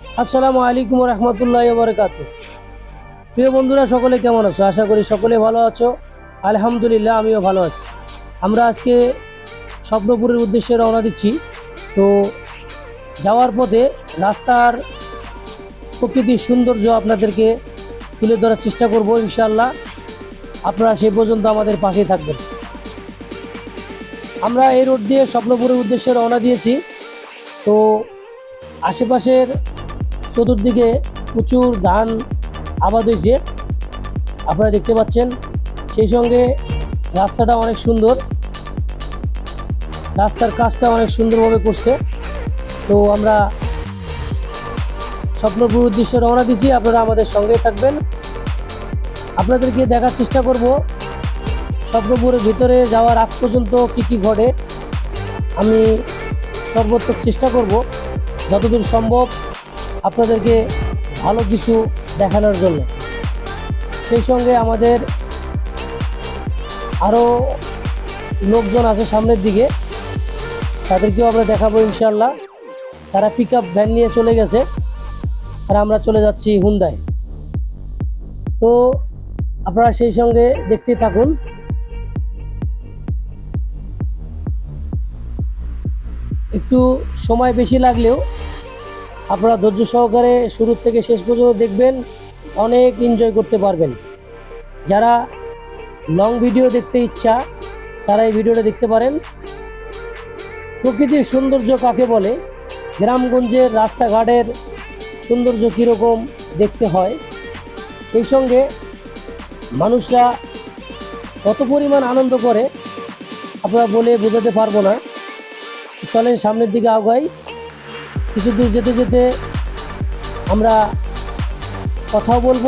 আসসালামু আলাইকুম রহমতুল্লাহ বরকাত। প্রিয় বন্ধুরা, সকলে কেমন আছো? আশা করি সকলে ভালো আছো। আলহামদুলিল্লাহ, আমিও ভালো আছি। আমরা আজকে স্বপ্নপুরের উদ্দেশ্যে রওনা দিচ্ছি। তো যাওয়ার পথে রাস্তার প্রকৃতির সৌন্দর্য আপনাদেরকে তুলে ধরার চেষ্টা করব ইনশাল্লাহ আপনারা সেই পর্যন্ত আমাদের পাশেই থাকবেন। আমরা এই রোড দিয়ে স্বপ্নপুরের উদ্দেশ্যে রওনা দিয়েছি। তো আশেপাশের চতুর্দিকে প্রচুর ধান আবাদ হয়েছে। আপনারা দেখতে পাচ্ছেন, সেই সঙ্গে রাস্তাটা অনেক সুন্দর। রাস্তার কাজটা অনেক সুন্দরভাবে করছে। তো আমরা স্বপ্নপুর উদ্দেশ্যে রওনা দিচ্ছি আপনারা আমাদের সঙ্গে থাকবেন। আপনাদেরকে দেখার চেষ্টা করব, স্বপ্নপুরের ভিতরে যাওয়ার আগ পর্যন্ত কী কী ঘটে। আমি সর্বোত্তক চেষ্টা করব, যতদূর সম্ভব আপনাদেরকে ভালো কিছু দেখানোর জন্য। সেই সঙ্গে আমাদের আরও লোকজন আছে সামনের দিকে। তাদেরকেও আমরা দেখাবো ইনশাল্লাহ তারা পিক আপ ভ্যান নিয়ে চলে গেছে। আর আমরা চলে যাচ্ছি হুন্দায় তো আপনারা সেই সঙ্গে দেখতে থাকুন। একটু সময় বেশি লাগলেও আপনারা ধৈর্য সহকারে শুরু থেকে শেষ পর্যন্ত দেখবেন, অনেক এনজয় করতে পারবেন। যারা লং ভিডিও দেখতে ইচ্ছা, তারা এই ভিডিওটা দেখতে পারেন। প্রকৃতির সৌন্দর্য কাকে বলে? গ্রামগঞ্জের রাস্তাঘাটের সৌন্দর্য কীরকম দেখতে হয়? সেই সঙ্গে মানুষরা কত পরিমাণ আনন্দ করে, আপনারা বলে বোঝাতে পারব না। চলেন সামনের দিকে আগাই। কিছু দূর যেতে যেতে আমরা কথাও বলব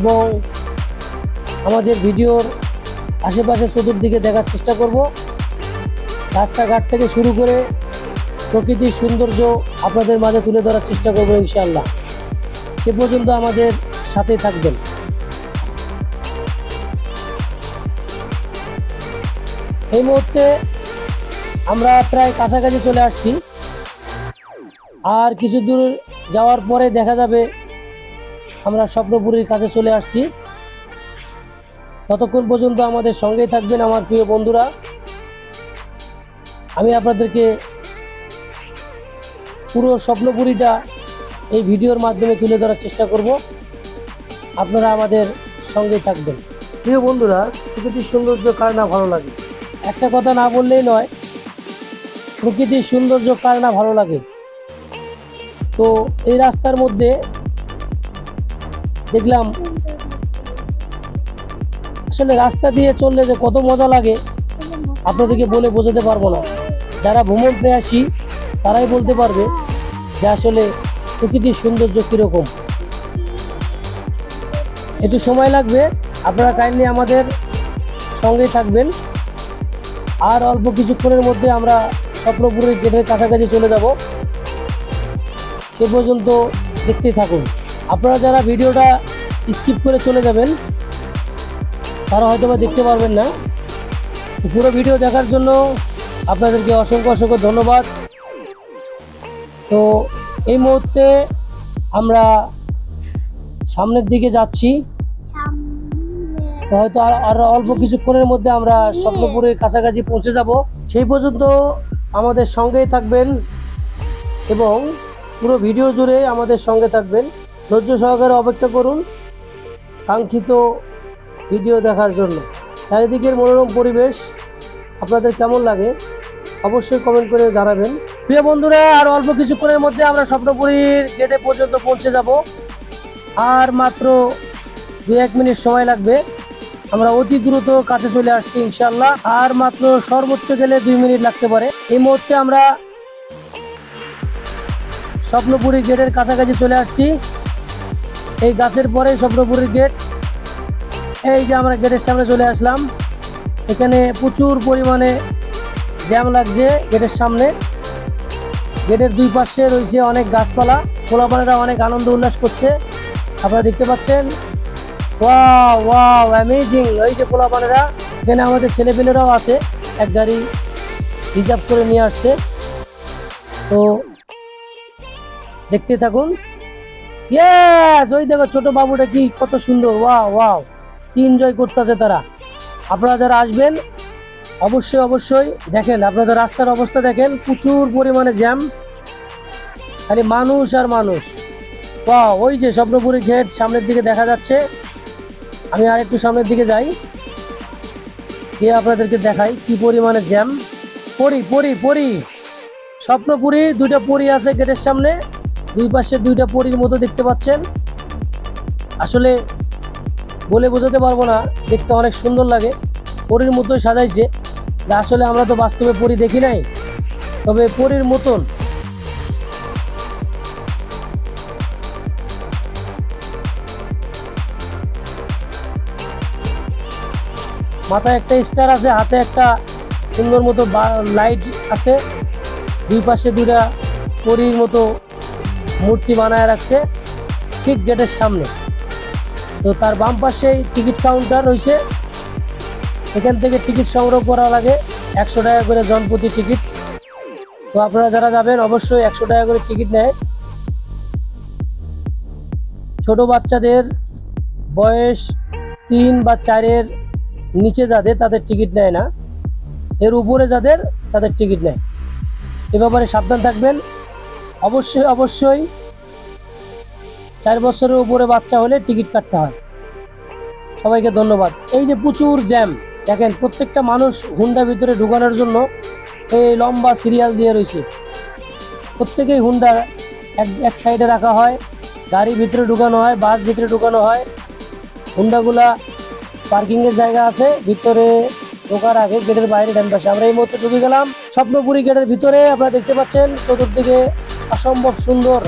এবং আমাদের ভিডিওর আশেপাশে চতুর্দিকে দেখার চেষ্টা করব। রাস্তাঘাট থেকে শুরু করে প্রকৃতির সৌন্দর্য আপনাদের মাঝে তুলে ধরার চেষ্টা করব ইনশাআল্লাহ। সে পর্যন্ত আমাদের সাথে থাকবেন। এই মুহূর্তে আমরা প্রায় কাছাকাছি চলে আসছি। আর কিছু দূর যাওয়ার পরে দেখা যাবে আমরা স্বপ্নপুরীর কাছে চলে আসছি। ততক্ষণ পর্যন্ত আমাদের সঙ্গেই থাকবেন আমার প্রিয় বন্ধুরা। আমি আপনাদেরকে পুরো স্বপ্নপুরীটা এই ভিডিওর মাধ্যমে তুলে ধরার চেষ্টা করব। আপনারা আমাদের সঙ্গেই থাকবেন। প্রিয় বন্ধুরা প্রকৃতির সৌন্দর্য কার না ভালো লাগে? একটা কথা না বললেই নয় প্রকৃতির সৌন্দর্য কার না ভালো লাগে? তো এই রাস্তার মধ্যে দেখলাম, আসলে রাস্তা দিয়ে চললে যে কত মজা লাগে, আপনাদেরকে বলে বোঝাতে পারব না। যারা ভ্রমণ প্রেয়াসী, তারাই বলতে পারবে যে আসলে প্রকৃতির সৌন্দর্য কীরকম। একটু সময় লাগবে, আপনারা কাইন্ডলি আমাদের সঙ্গেই থাকবেন। আর অল্প কিছুক্ষণের মধ্যে আমরা স্বপ্নপুরের গেটের কাছাকাছি চলে যাব। সে পর্যন্ত দেখতেই থাকুন। আপনারা যারা ভিডিওটা স্কিপ করে চলে যাবেন, তারা হয়তো বা দেখতে পারবেন না। পুরো ভিডিও দেখার জন্য আপনাদেরকে অসংখ্য অসংখ্য ধন্যবাদ। তো এই মুহূর্তে আমরা সামনের দিকে যাচ্ছি। তো হয়তো আর আর অল্প কিছুক্ষণের মধ্যে আমরা স্বপ্নপুরের কাছাকাছি পৌঁছে যাব। সেই পর্যন্ত আমাদের সঙ্গেই থাকবেন এবং পুরো ভিডিও জুড়ে আমাদের সঙ্গে থাকবেন। ধৈর্য সহকারে অপেক্ষা করুন কাঙ্ক্ষিত ভিডিও দেখার জন্য। চারিদিকের মনোরম পরিবেশ আপনাদের কেমন লাগে অবশ্যই কমেন্ট করে জানাবেন। প্রিয় বন্ধুরা, আর অল্প কিছুক্ষণের মধ্যে আমরা স্বপ্নপুরীর গেটে পর্যন্ত পৌঁছে যাব। আর মাত্র দু এক মিনিট সময় লাগবে। আমরা অতি দ্রুত কাছে চলে আসছি ইনশাল্লাহ আর মাত্র সর্বোচ্চ গেলে দুই মিনিট লাগতে পারে। এই মুহূর্তে আমরা স্বপ্নপুরী গেটের কাছাকাছি চলে আসছি। এই গাছের পরে স্বপ্নপুরীর গেট। এই যে আমরা গেটের সামনে চলে আসলাম। এখানে প্রচুর পরিমাণে জ্যাম লাগছে গেটের সামনে। গেটের দুই পাশে রয়েছে অনেক গাছপালা। পোলাপানেরা অনেক আনন্দ উল্লাস করছে। আপনারা দেখতে পাচ্ছেন? ওয়াও ওয়াও অ্যামেজিং এই যে পোলাপানেরা। এখানে আমাদের ছেলেপেলেরাও আছে। এক গাড়ি রিজার্ভ করে নিয়ে আসছে। তো দেখতে থাকুন। ইয়েস ওই দেখো ছোট বাবুটা কি কত সুন্দর। ওয়াও ওয়াও কি এনজয় করতেছে তারা। আপনারা যারা আসবেন, অবশ্যই অবশ্যই দেখেন, আপনাদের রাস্তার অবস্থা দেখেন, প্রচুর পরিমাণে জ্যাম খালি মানুষ আর মানুষ। ওয়াও ওই যে স্বপ্নপুরী গেট সামনের দিকে দেখা যাচ্ছে। আমি আর একটু সামনের দিকে যাই। গিয়ে আপনাদেরকে দেখাই কি পরিমাণে জ্যাম পরি পরি পরি। স্বপ্নপুরী, দুইটা পরি আছে গেটের সামনে। দুই পাশে দুইটা পরির মতো দেখতে পাচ্ছেন। আসলে বলে বোঝাতে পারব না, দেখতে অনেক সুন্দর লাগে। পরির মতোই সাজাইছে। আসলে আমরা তো বাস্তবে পরি দেখি নাই। তবে পরির মতন মাথায় একটা স্টার আছে, হাতে একটা সুন্দর মতো লাইট আছে। দুই পাশে দুইটা পরীর মতো মূর্তি বানায় রাখছে ঠিক গেটের সামনে। তো তার বাম পাশেই টিকিট কাউন্টার রয়েছে। এখান থেকে টিকিট সংগ্রহ করা লাগে একশো টাকা করে জনপ্রতি টিকিট। তো আপনারা যারা যাবেন অবশ্যই একশো টাকা করে টিকিট নেয়। ছোট বাচ্চাদের বয়স তিন বা চারের নিচে যাদের, তাদের টিকিট নেয় না। এর উপরে যাদের, তাদের টিকিট নেয়। এ ব্যাপারে সাবধান থাকবেন। অবশ্যই অবশ্যই। চার বছরের উপরে বাচ্চা হলে টিকিট কাটতে হয়। সবাইকে ধন্যবাদ। এই যে প্রচুর জ্যাম, দেখেন, প্রত্যেকটা মানুষ হুন্ডা ভিতরে ঢুকানোর জন্য এই লম্বা সিরিয়াল দিয়ে রয়েছে। প্রত্যেকেই হুন্ডা এক এক সাইডে রাখা হয়, গাড়ি ভিতরে ঢুকানো হয়, বাস ভিতরে ঢুকানো হয়। হুন্ডাগুলা পার্কিংয়ের জায়গা আছে, ভিতরে ঢোকার আগে গেটের বাইরে ডান পাশে। আমরা এই মুহূর্তে ঢুকে গেলাম স্বপ্নপুরী গেটের ভিতরে, আপনারা দেখতে পাচ্ছেন, চতুর্দিকে অসম্ভব সুন্দর।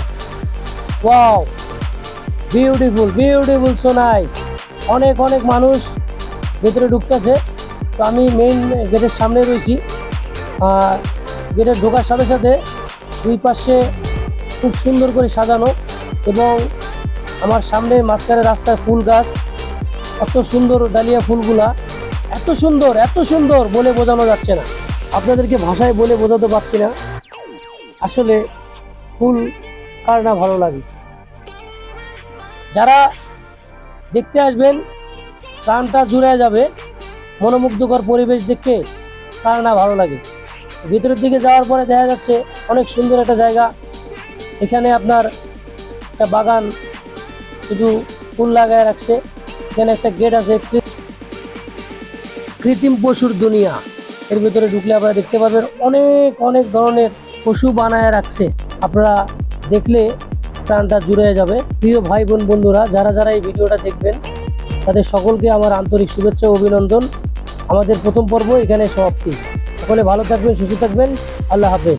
Wow. Beautiful beautiful so nice অনেক অনেক মানুষ ভেতরে ঢুকতেছে। তো আমি মেইন গেটের সামনে রয়েছি। গেটের ঢোকার সাথে সাথে দুই পাশে খুব সুন্দর করে সাজানো এবং আমার সামনে মাঝখানে রাস্তায় ফুল গাছ। এত সুন্দর ডালিয়া ফুলগুলা। এত সুন্দর এত সুন্দর বলে বোঝানো যাচ্ছে না। আপনাদেরকে ভাষায় বলে বোঝাতে পারছি না। আসলে ফুল কার না ভালো লাগে। যারা দেখতে আসবেন, প্রাণটা জুড়ে যাবে, মনোমুগ্ধকর পরিবেশ দেখে কার না ভালো লাগে। ভিতরের দিকে যাওয়ার পরে দেখা যাচ্ছে অনেক সুন্দর একটা জায়গা। এখানে আপনার একটা বাগান শুধু ফুল লাগায় রাখছে। এখানে একটা গেট আছে কৃত্রিম পশুর দুনিয়া। এর ভিতরে ঢুকলে আপনারা দেখতে পাবেন অনেক অনেক ধরনের পশু বানায় রাখছে। আপনারা দেখলে প্রাণটা জুড়ে যাবে। প্রিয় ভাই বোন বন্ধুরা, যারা যারা এই ভিডিওটা দেখবেন, তাদের সকলকে আমার আন্তরিক শুভেচ্ছা ও অভিনন্দন। আমাদের প্রথম পর্ব এখানে সমাপ্তি। সকলে ভালো থাকবেন, সুস্থ থাকবেন। আল্লাহ হাফেজ।